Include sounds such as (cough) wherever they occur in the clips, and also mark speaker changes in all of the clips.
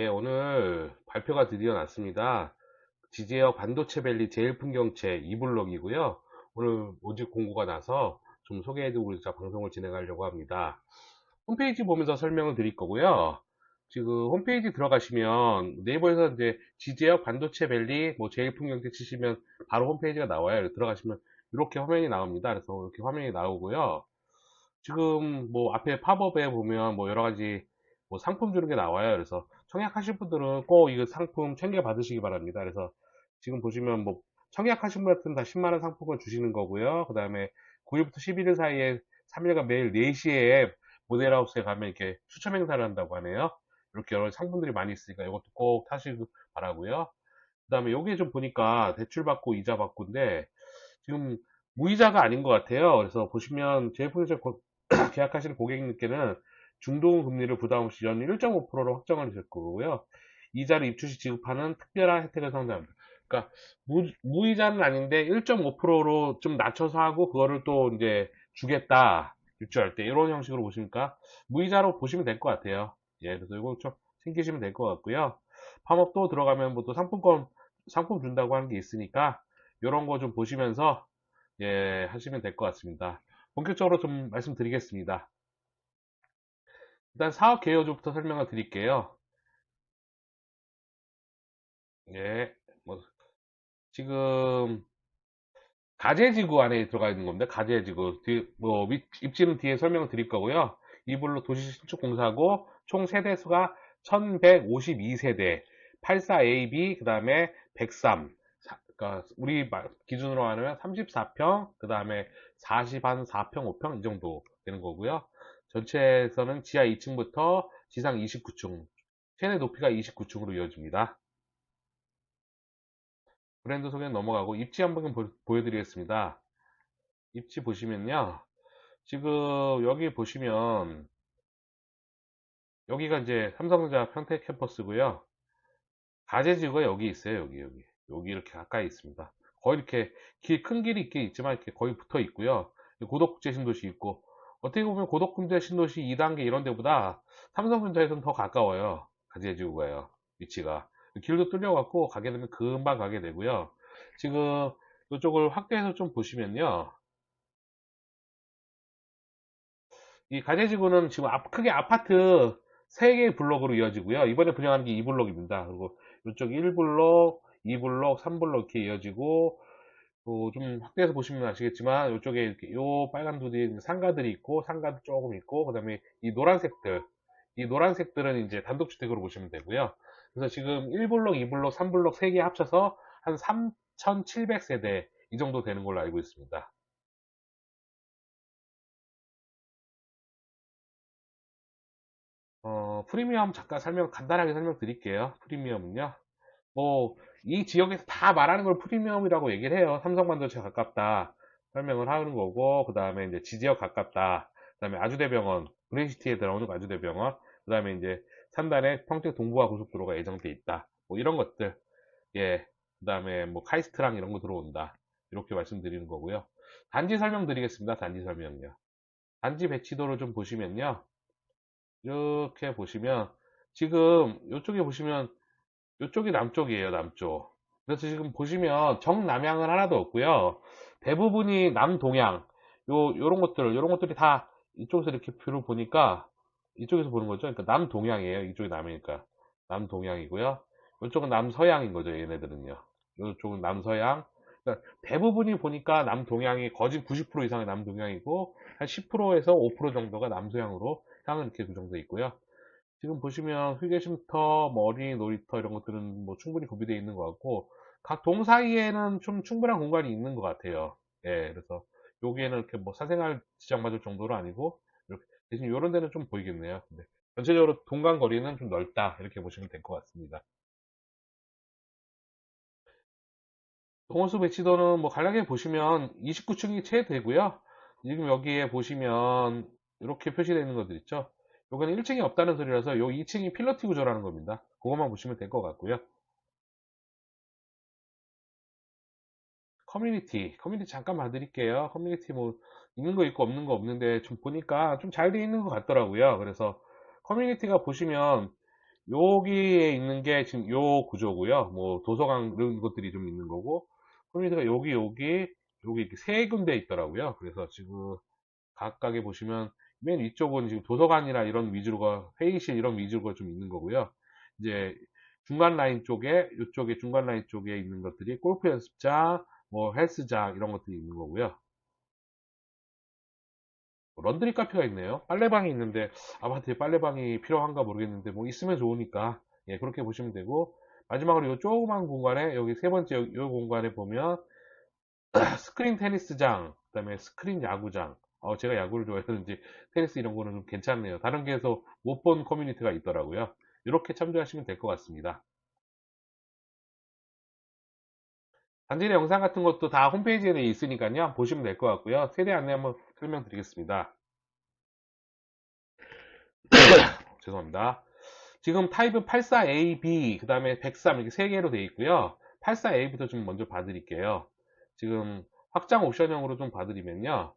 Speaker 1: 네, 오늘 발표가 드디어 났습니다. 지제어 반도체 밸리 제일 풍경채 2블록이고요. 오늘 오직 공고가 나서 좀 소개해드리고 방송을 진행하려고 합니다. 홈페이지 보면서 설명을 드릴 거고요. 지금 홈페이지 들어가시면 네이버에서 이제 지제어 반도체 밸리 뭐 제일 풍경채 치시면 바로 홈페이지가 나와요. 들어가시면 이렇게 화면이 나옵니다. 그래서 이렇게 화면이 나오고요. 지금 뭐 앞에 팝업에 보면 뭐 여러 가지 뭐 상품 주는 게 나와요. 그래서 청약하실 분들은 꼭 이거 상품 챙겨 받으시기 바랍니다. 그래서 지금 보시면 뭐 청약하신 분들은 다 10만 원 상품권 주시는 거고요. 그 다음에 9일부터 11일 사이에 3일간 매일 4시에 모델하우스에 가면 이렇게 추첨 행사를 한다고 하네요. 이렇게 여러 상품들이 많이 있으니까 이것도 꼭 타시기 바라고요. 그 다음에 여기 좀 보니까 대출 받고 이자 받고인데 지금 무이자가 아닌 것 같아요. 그래서 보시면 제품에서 (clears throat) 계약하시는 고객님께는 중동 금리를 부담 없이 연 1.5%로 확정을 될 거고요. 이자를 입주 시 지급하는 특별한 혜택을 상대합니다. 그러니까 무, 이자는 아닌데 1.5%로 좀 낮춰서 하고 그거를 또 이제 주겠다 입주할 때 이런 형식으로 보시니까 무이자로 보시면 될 것 같아요. 예, 그래서 이거 좀 챙기시면 될 것 같고요. 또 들어가면 뭐 또 상품권 상품 준다고 하는 게 있으니까 이런 거 좀 보시면서 예 하시면 될 것 같습니다. 본격적으로 좀 말씀드리겠습니다. 일단 사업 개요부터 설명을 드릴게요. 예, 뭐 지금 가재지구 안에 들어가 있는 겁니다. 가재지구 뒤, 뭐 입지는 뒤에 설명을 드릴 거고요. 이불로 도시 신축 공사고 총 세대수가 1152세대 84AB 그 다음에 103 그러니까 우리 기준으로 하면 34평 그 다음에 40 한 4평 5평 이 정도 되는 거고요. 전체에서는 지하 2층부터 지상 29층, 최대 높이가 29층으로 이어집니다. 브랜드 소개는 넘어가고 입지 한번 보여드리겠습니다. 입지 보시면요. 지금 여기 보시면 여기가 이제 삼성전자 평택 캠퍼스고요. 가재지구가 여기 있어요. 여기 여기 여기 이렇게 가까이 있습니다. 거의 이렇게 길, 큰 길이 있긴 있지만 이렇게 거의 붙어 있고요. 고덕국제 신도시 있고 어떻게 보면 고덕군대 신도시 2단계 이런 데보다 삼성전자에서는 더 가까워요. 가재지구가요. 위치가. 길도 뚫려갖고 가게 되면 금방 가게 되고요. 지금 이쪽을 확대해서 좀 보시면요. 이 가재지구는 지금 크게 아파트 3개의 블록으로 이어지고요. 이번에 분양하는 게 2블록입니다. 그리고 이쪽 1블록, 2블록, 3블록 이렇게 이어지고 좀 확대해서 보시면 아시겠지만 이쪽에 이렇게 요 빨간 두디 상가들이 있고 상가도 조금 있고 그 다음에 이 노란색들 이 노란색들은 이제 단독주택으로 보시면 되고요. 그래서 지금 1블록, 2블록, 3블록 3개 합쳐서 한 3,700세대 이 정도 되는 걸로 알고 있습니다. 어, 프리미엄 잠깐 설명 간단하게 설명드릴게요. 프리미엄은요. 뭐, 이 지역에서 다 말하는 걸 프리미엄이라고 얘기를 해요. 삼성반도체 가깝다. 설명을 하는 거고, 그 다음에 이제 지지역 가깝다. 그 다음에 아주대병원, 브레시티에 들어오는 아주대병원. 그 다음에 이제 3단에 평택 동부화 고속도로가 예정돼 있다. 뭐 이런 것들. 예. 그 다음에 뭐 카이스트랑 이런 거 들어온다. 이렇게 말씀드리는 거고요. 단지 설명 드리겠습니다. 단지 설명요. 단지 배치도를 좀 보시면요. 이렇게 보시면 지금 이쪽에 보시면 이쪽이 남쪽이에요, 남쪽. 그래서 지금 보시면 정남향은 하나도 없고요. 대부분이 남동향. 요, 요런 것들, 요런 것들이 다 이쪽에서 이렇게 뷰를 보니까 이쪽에서 보는 거죠. 그러니까 남동향이에요. 이쪽이 남이니까. 남동향이고요. 이쪽은 남서향인 거죠, 얘네들은요. 이쪽은 남서향. 그러니까 대부분이 보니까 남동향이 거진 90% 이상의 남동향이고 한 10%에서 5% 정도가 남서향으로 향은 이렇게 구성되어 있고요. 지금 보시면 휴게쉼터, 머리, 놀이터 이런 것들은 뭐 충분히 구비되어 있는 것 같고 각 동 사이에는 좀 충분한 공간이 있는 것 같아요. 예, 그래서 여기에는 이렇게 뭐 사생활 지장 받을 정도로 아니고 이렇게 대신 이런 데는 좀 보이겠네요. 근데 전체적으로 동간 거리는 좀 넓다 이렇게 보시면 될 것 같습니다. 동원수 배치도는 뭐 간략하게 보시면 29층이 최대고요. 지금 여기에 보시면 이렇게 표시되어 있는 것들 있죠. 요거는 1층이 없다는 소리라서 요 2층이 필러티 구조라는 겁니다. 그것만 보시면 될 것 같고요. 커뮤니티, 커뮤니티 잠깐 봐드릴게요. 커뮤니티 뭐 있는 거 있고 없는 거 없는데 좀 보니까 좀 잘 돼 있는 것 같더라고요. 그래서 커뮤니티가 보시면 여기에 있는 게 지금 요 구조고요. 뭐 도서관 이런 것들이 좀 있는 거고 커뮤니티가 여기 여기 여기 이렇게 세 군데 있더라고요. 그래서 지금 각각에 보시면 맨 위쪽은 지금 도서관이나 이런 위주로가 회의실 이런 위주로가 좀 있는 거고요. 이제 중간 라인 쪽에 이쪽에 중간 라인 쪽에 있는 것들이 골프 연습장, 뭐 헬스장 이런 것들이 있는 거고요. 런드리 카페가 있네요. 빨래방이 있는데 아파트에 빨래방이 필요한가 모르겠는데 뭐 있으면 좋으니까 예 그렇게 보시면 되고 마지막으로 이 조그만 공간에 여기 세 번째 이 공간에 보면 (clears throat) 스크린 테니스장 그다음에 스크린 야구장 어, 제가 야구를 좋아해서는지 테니스 이런 거는 좀 괜찮네요. 다른 게에서 못 본 커뮤니티가 있더라고요. 이렇게 참조하시면 될 것 같습니다. 단지 의 영상 같은 것도 다 홈페이지에 있으니까요. 보시면 될 것 같고요. 세대 안내 한번 설명드리겠습니다. (coughs) 죄송합니다. 지금 타입은 84AB, 그 다음에 103 이렇게 세 개로 되어 있고요. 84A부터 좀 먼저 봐드릴게요. 지금 확장 옵션형으로 좀 봐드리면요.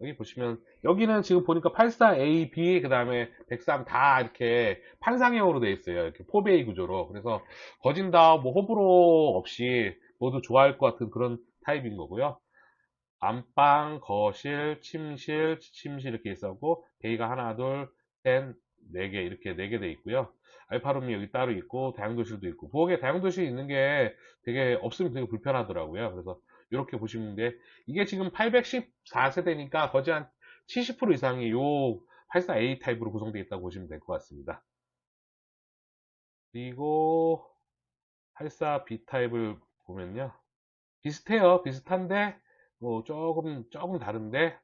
Speaker 1: 여기 보시면 여기는 지금 보니까 84A, B, 그 다음에 103 다 이렇게 판상형으로 되어 있어요. 이렇게 포베이 구조로. 그래서 거진다, 뭐 호불호 없이 모두 좋아할 것 같은 그런 타입인 거고요. 안방, 거실, 침실, 침실 이렇게 있었고 베이가 하나, 둘, 셋, 네 개 이렇게 네 개 돼 있고요. 알파룸이 여기 따로 있고 다용도실도 있고 부엌에 다용도실 있는 게 되게 없으면 되게 불편하더라고요. 그래서 이렇게 보시면 돼. 이게 지금 814세대니까 거의 한 70% 이상이 요 84A 타입으로 구성되어 있다고 보시면 될 것 같습니다. 그리고 84B 타입을 보면요. 비슷해요. 비슷한데, 뭐, 조금, 조금 다른데,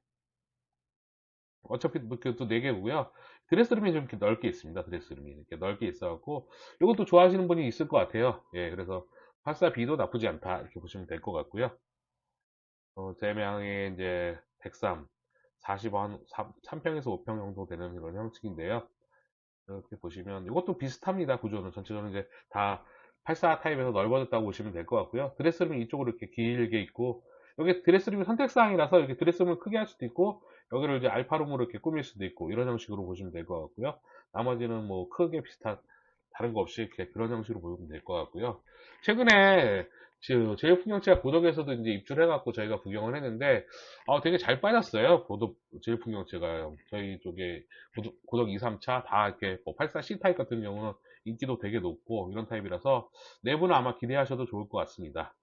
Speaker 1: 어차피 뭐, 그것도 4개고요. 드레스룸이 좀 이렇게 넓게 있습니다. 드레스룸이. 이렇게 넓게 있어갖고, 이것도 좋아하시는 분이 있을 것 같아요. 예, 그래서, 84B도 나쁘지 않다. 이렇게 보시면 될 것 같고요. 어, 제 명이 이제 103, 40원, 3평에서 5평 정도 되는 그런 형식인데요. 이렇게 보시면 이것도 비슷합니다. 구조는 전체적으로 이제 다 84 타입에서 넓어졌다고 보시면 될 것 같고요. 드레스룸이 이쪽으로 이렇게 길게 있고 여기 드레스룸이 선택사항이라서 이렇게 드레스룸을 크게 할 수도 있고 여기를 이제 알파룸으로 이렇게 꾸밀 수도 있고 이런 형식으로 보시면 될 것 같고요. 나머지는 뭐 크게 비슷한 다른 거 없이 그런 형식으로 보시면 될 것 같고요. 최근에 제일풍경채가 고덕에서도 이제 입주를 해갖고 저희가 구경을 했는데 어, 되게 잘 빠졌어요. 고덕 제일풍경채가 저희 쪽에 고덕 2, 3차 다 이렇게 뭐 84C 타입 같은 경우는 인기도 되게 높고 이런 타입이라서 내부는 아마 기대하셔도 좋을 것 같습니다.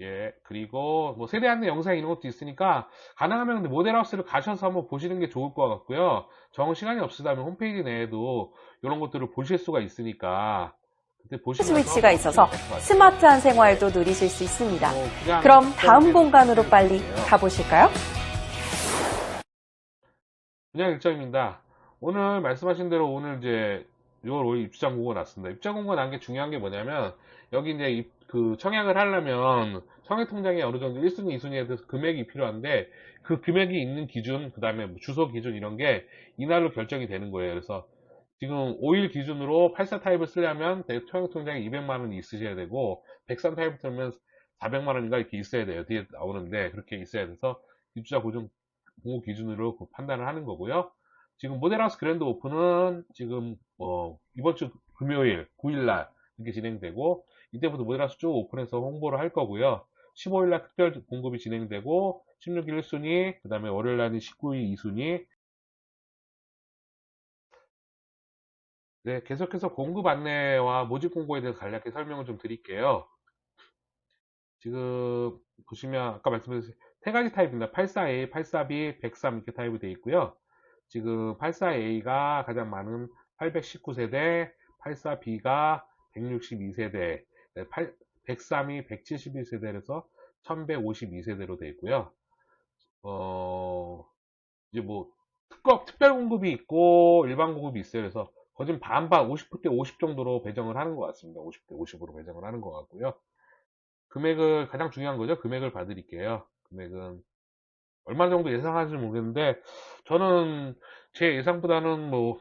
Speaker 1: 예, 그리고 뭐 세대 안내 영상 이런 것도 있으니까 가능하면 모델하우스를 가셔서 한번 보시는 게 좋을 것 같고요. 정 시간이 없으다면 홈페이지 내에도 이런 것들을 보실 수가 있으니까
Speaker 2: 스위치가 있어서 스마트한 생활도 누리실 수 있습니다.
Speaker 1: 뭐
Speaker 2: 그럼 다음 공간으로 빨리. 가보실까요?
Speaker 1: 그냥 일정입니다. 오늘 말씀하신 대로 오늘 이제 6월 5일 입주장 공고가 났습니다. 입주장 공고가 난 게 중요한 게 뭐냐면 여기 이제 입- 그 청약을 하려면 청약 통장에 어느 정도 1순위, 2순위에 대해서 금액이 필요한데 그 금액이 있는 기준, 그 다음에 주소 기준 이런 게 이날로 결정이 되는 거예요. 그래서 지금 5일 기준으로 84 타입을 쓰려면 청약 통장에 200만 원이 있으셔야 되고 103 타입을 쓰면 400만 원인가 이렇게 있어야 돼요. 뒤에 나오는데 그렇게 있어야 돼서 입주자 보증 공고 기준으로 그 판단을 하는 거고요. 지금 모델하우스 그랜드 오픈은 지금 어, 이번 주 금요일 9일 날 이렇게 진행되고 이때부터 모델하우스 쭉 오픈해서 홍보를 할 거고요. 15일날 특별 공급이 진행되고 16일 1순위 그 다음에 월요일날은 19일 2순위 네, 계속해서 공급 안내와 모집 공고에 대해서 간략히 설명을 좀 드릴게요. 지금 보시면 아까 말씀드린 세 가지 타입입니다. 84A, 84B, 103 이렇게 타입이 되어 있고요. 지금 84A가 가장 많은 819세대, 84B가 162세대, 103이 171세대에서 1152세대로 되어 있고요. 어, 이제 뭐 특급, 특별 공급이 있고 일반 공급이 있어요. 그래서 거진 반반 50대 50 정도로 배정을 하는 것 같습니다. 50대 50으로 배정을 하는 것 같고요. 금액을 가장 중요한 거죠. 금액을 봐드릴게요. 금액은 얼마 정도 예상하는지 모르겠는데 저는 제 예상보다는 뭐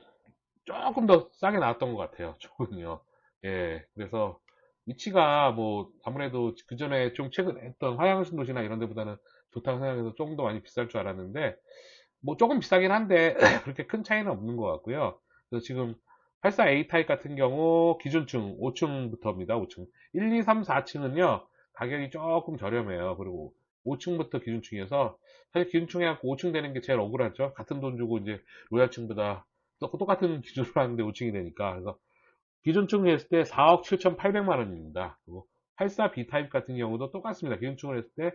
Speaker 1: 조금 더 싸게 나왔던 것 같아요. (laughs) 조금요. 예, 그래서 위치가 뭐 아무래도 그 전에 좀 최근에 했던 화양신도시나 이런 데보다는 좋다고 생각해서 조금 더 많이 비쌀 줄 알았는데 뭐 조금 비싸긴 한데 (clears throat) 그렇게 큰 차이는 없는 것 같고요. 그래서 지금 84A 타입 같은 경우 기준층 5층부터입니다. 5층. 1, 2, 3, 4층은요. 가격이 조금 저렴해요. 그리고 5층부터 기준층이어서 사실 기준층에 갖고 5층 되는 게 제일 억울하죠. 같은 돈 주고 이제 로얄층보다 똑- 똑같은 기준으로 하는데 5층이 되니까. 그래서 기준층 했을 때 4억 7,800만 원입니다. 그리고 84B 타입 같은 경우도 똑같습니다. 기준층을 했을 때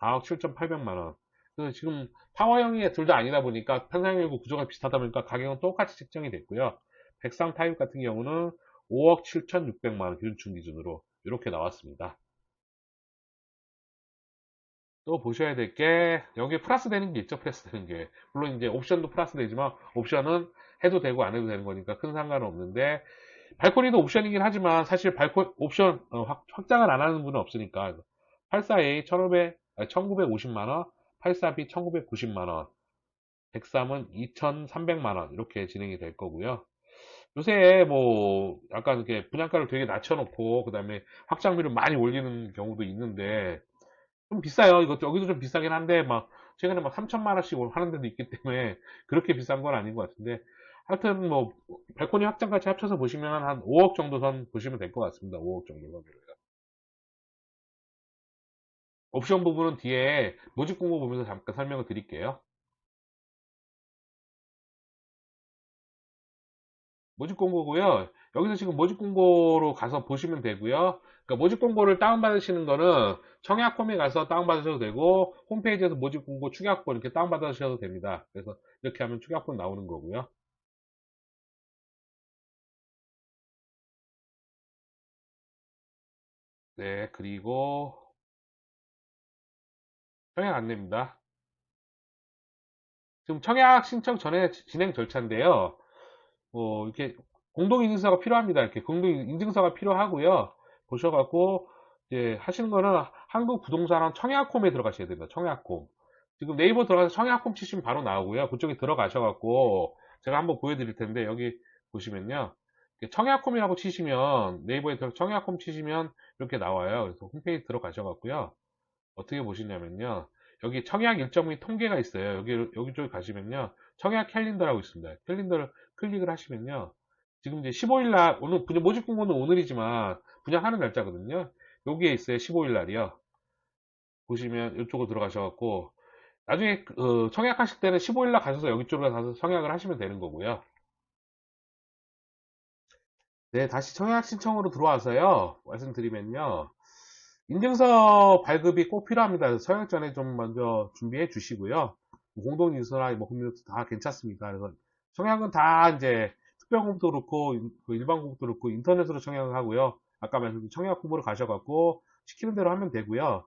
Speaker 1: 4억 7,800만 원. 그래서 지금 타워형이 둘 다 아니다 보니까 편상형이고 구조가 비슷하다 보니까 가격은 똑같이 책정이 됐고요. 백상 타입 같은 경우는 5억 7,600만 원 기준층 기준으로 이렇게 나왔습니다. 또 보셔야 될 게 여기 플러스 되는 게 있죠 플러스 되는 게 물론 이제 옵션도 플러스 되지만 옵션은 해도 되고 안 해도 되는 거니까 큰 상관은 없는데 발코니도 옵션이긴 하지만 사실 발코 옵션 어, 확, 확장을 안 하는 분은 없으니까 84A 1500, 1950만원 84B 1990만원 103은 2300만원 이렇게 진행이 될 거고요 요새 뭐 약간 이렇게 분양가를 되게 낮춰놓고 그 다음에 확장비를 많이 올리는 경우도 있는데 좀 비싸요. 이것도 여기도 좀 비싸긴 한데 막 최근에 막 3천만 원씩 하는 데도 있기 때문에 그렇게 비싼 건 아닌 것 같은데 하여튼 뭐 발코니 확장까지 합쳐서 보시면 한 5억 정도 선 보시면 될 것 같습니다. 5억 정도 선이고요. 옵션 부분은 뒤에 모집 공고 보면서 잠깐 설명을 드릴게요. 모집 공고고요. 여기서 지금 모집 공고로 가서 보시면 되고요. 그러니까 모집 공고를 다운받으시는 거는 청약홈에 가서 다운받으셔도 되고 홈페이지에서 모집 공고 축약본 이렇게 다운받으셔도 됩니다. 그래서 이렇게 하면 축약본 나오는 거고요. 네, 그리고 청약 안내입니다. 지금 청약 신청 전에 진행 절차인데요. 뭐 이렇게 공동인증서가 필요합니다. 이렇게 공동인증서가 필요하고요. 보셔갖고 이제 하시는 거는 한국부동산원 청약홈에 들어가셔야 됩니다. 청약홈. 지금 네이버 들어가서 청약홈 치시면 바로 나오고요. 그쪽에 들어가셔갖고 제가 한번 보여드릴 텐데 여기 보시면요. 청약홈이라고 치시면 네이버에 들어 청약홈 치시면 이렇게 나와요. 그래서 홈페이지 들어가셔갖고요. 어떻게 보시냐면요. 여기 청약 일정 및 통계가 있어요. 여기 여기 쪽에 가시면요. 청약 캘린더라고 있습니다. 캘린더를 클릭을 하시면요. 지금 이제 15일 날 오늘 분양 모집 공고는 오늘이지만 분양하는 날짜거든요. 여기에 있어요. 15일 날이요. 보시면 이쪽으로 들어가셔갖고 나중에 어, 청약하실 때는 15일 날 가셔서 여기 쪽으로 가서 청약을 하시면 되는 거고요. 네, 다시 청약 신청으로 들어와서요. 말씀드리면요. 인증서 발급이 꼭 필요합니다. 청약 전에 좀 먼저 준비해 주시고요. 공동인증서나 뭐 금융도 다 괜찮습니다. 그래서 청약은 다 이제 특별공부도 그렇고 그 일반 공부도 그렇고 인터넷으로 청약을 하고요. 아까 말씀드린 청약 공부를 가셔갖고 시키는 대로 하면 되고요.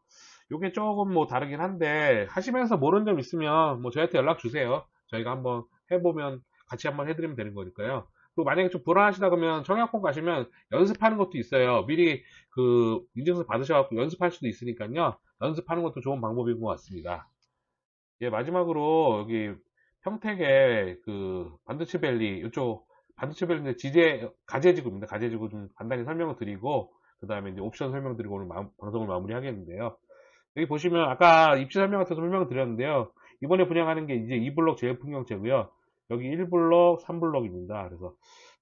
Speaker 1: 요게 조금 뭐 다르긴 한데 하시면서 모르는 점 있으면 뭐 저희한테 연락 주세요. 저희가 한번 해보면 같이 한번 해드리면 되는 거니까요. 또 만약에 좀 불안하시다 그러면 청약홈 가시면 연습하는 것도 있어요. 미리 그 인증서 받으셔갖고 연습할 수도 있으니까요. 연습하는 것도 좋은 방법인 것 같습니다. 예, 마지막으로 여기 평택의 그 반도체밸리 이쪽 반도체밸리 지제 가제지구입니다. 가제지구 좀 간단히 설명을 드리고 그 다음에 이제 옵션 설명 드리고 오늘 마, 방송을 마무리하겠는데요. 여기 보시면 아까 입지 설명 같은 설명을 드렸는데요. 이번에 분양하는 게 이제 2블럭 제일 풍경채고요. 여기 1블럭, 3블럭입니다. 그래서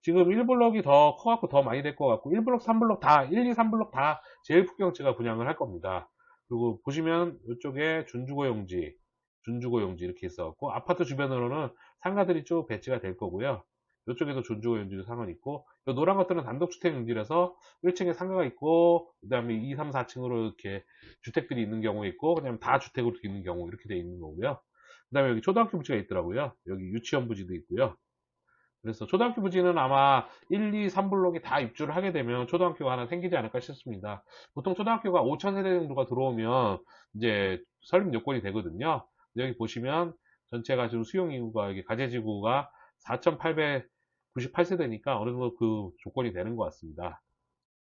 Speaker 1: 지금 1블럭이 더 커갖고 더 많이 될 것 같고 1블럭, 3블럭 다 1, 2, 3블럭 다 제일풍경채가 분양을 할 겁니다. 그리고 보시면 이쪽에 준주거용지, 준주거용지 이렇게 있어갖고 아파트 주변으로는 상가들이 쭉 배치가 될 거고요. 이쪽에도 준주거용지도 상은 있고 이 노란 것들은 단독주택 용지라서 1층에 상가가 있고 그 다음에 2, 3, 4층으로 이렇게 주택들이 있는 경우 있고 그다음에 다 주택으로 있는 경우 이렇게 되어 있는 거고요. 그 다음에 여기 초등학교 부지가 있더라고요. 여기 유치원 부지도 있고요. 그래서 초등학교 부지는 아마 1, 2, 3블록이 다 입주를 하게 되면 초등학교가 하나 생기지 않을까 싶습니다. 보통 초등학교가 5천 세대 정도가 들어오면 이제 설립 요건이 되거든요. 여기 보시면 전체가 지금 수용 인구가 여기 가재지구가 4,898세대니까 어느 정도 그 조건이 되는 것 같습니다.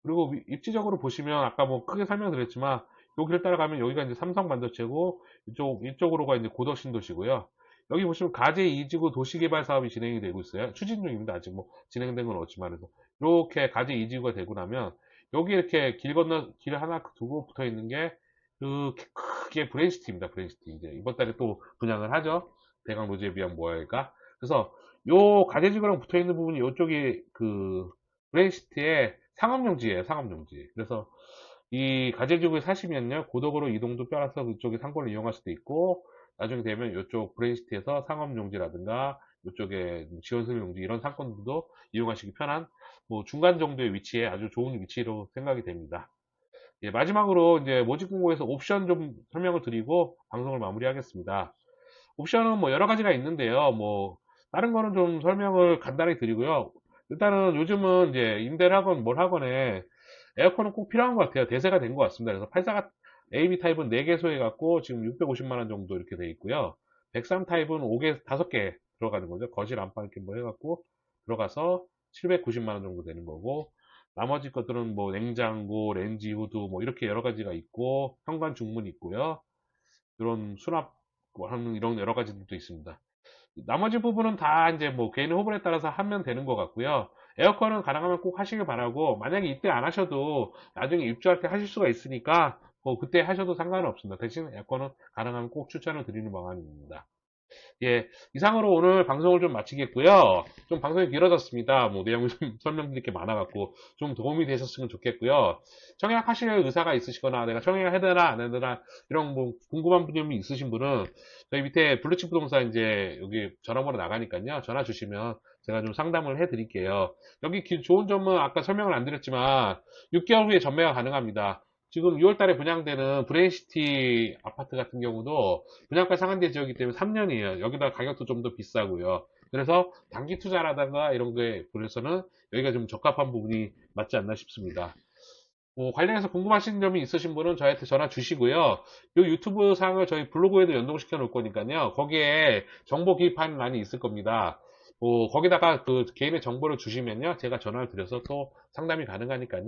Speaker 1: 그리고 입지적으로 보시면 아까 뭐 크게 설명드렸지만 여기를 따라가면 여기가 이제 삼성 반도체고 이쪽 이쪽으로가 이제 고덕 신도시고요. 여기 보시면 가제 이지구 도시개발 사업이 진행이 되고 있어요. 추진 중입니다. 아직 뭐 진행된 건 없지만 그래서 이렇게 가제 이지구가 되고 나면 여기 이렇게 길 건너 길 하나 두고 붙어 있는 게 그 크게 브랜시티입니다. 브랜시티 이제 이번 달에 또 분양을 하죠. 대강 노지에 비한 모아일까. 그래서 요 가재 지구랑 붙어 있는 부분이 요쪽이 그 브레인시티의 상업용지예요, 상업용지. 그래서 이 가재지구에 사시면요, 고덕으로 이동도 빼라서 그쪽에 상권을 이용할 수도 있고, 나중에 되면 이쪽 브레인시티에서 상업용지라든가, 이쪽에 지원설용지 이런 상권들도 이용하시기 편한 뭐 중간 정도의 위치에 아주 좋은 위치로 생각이 됩니다. 예, 마지막으로 이제 모집 공고에서 옵션 좀 설명을 드리고 방송을 마무리하겠습니다. 옵션은 뭐 여러 가지가 있는데요. 뭐 다른 거는 좀 설명을 간단히 드리고요. 일단은 요즘은 이제 임대를 하건 뭘 하건에 에어컨은 꼭 필요한 것 같아요. 대세가 된 것 같습니다. 그래서 84가 AB 타입은 4개소 해갖고 지금 650만 원 정도 이렇게 돼 있고요. 103 타입은 5개, 5개 들어가는 거죠. 거실 안방 이렇게 뭐 해갖고 들어가서 790만 원 정도 되는 거고, 나머지 것들은 뭐 냉장고, 렌지 후드 뭐 이렇게 여러 가지가 있고, 현관 중문 있고요. 이런 수납 뭐 하는 이런 여러 가지들도 있습니다. 나머지 부분은 다 이제 뭐 개인의 호불호에 따라서 하면 되는 것 같고요. 에어컨은 가능하면 꼭 하시길 바라고 만약에 이때 안 하셔도 나중에 입주할 때 하실 수가 있으니까 뭐 그때 하셔도 상관은 없습니다. 대신 에어컨은 가능하면 꼭 추천을 드리는 방안입니다. 예, 이상으로 오늘 방송을 좀 마치겠고요. 좀 방송이 길어졌습니다. 뭐 내용이 좀 (laughs) 설명드릴 게 많아갖고 좀 도움이 되셨으면 좋겠고요. 청약 하실 의사가 있으시거나 내가 청약을 해야 되나 안 해야 되나 이런 뭐 궁금한 점이 있으신 분은 저희 밑에 블루칩 부동산 이제 여기 전화번호 나가니까요. 전화 주시면 제가 좀 상담을 해드릴게요. 여기 기- 좋은 점은 아까 설명을 안 드렸지만 6개월 후에 전매가 가능합니다. 지금 6월달에 분양되는 브레인시티 아파트 같은 경우도 분양가 상한대 지역이기 때문에 3년이에요. 여기다 가격도 좀 더 비싸고요. 그래서 단기 투자라든가 이런 거에 비해서는 여기가 좀 적합한 부분이 맞지 않나 싶습니다. 뭐 관련해서 궁금하신 점이 있으신 분은 저희한테 전화 주시고요. 이 유튜브 상을 저희 블로그에도 연동시켜 놓을 거니까요. 거기에 정보 기입하는欄이 있을 겁니다. 뭐 거기다가 그 개인의 정보를 주시면요. 제가 전화를 드려서 또 상담이 가능하니까요.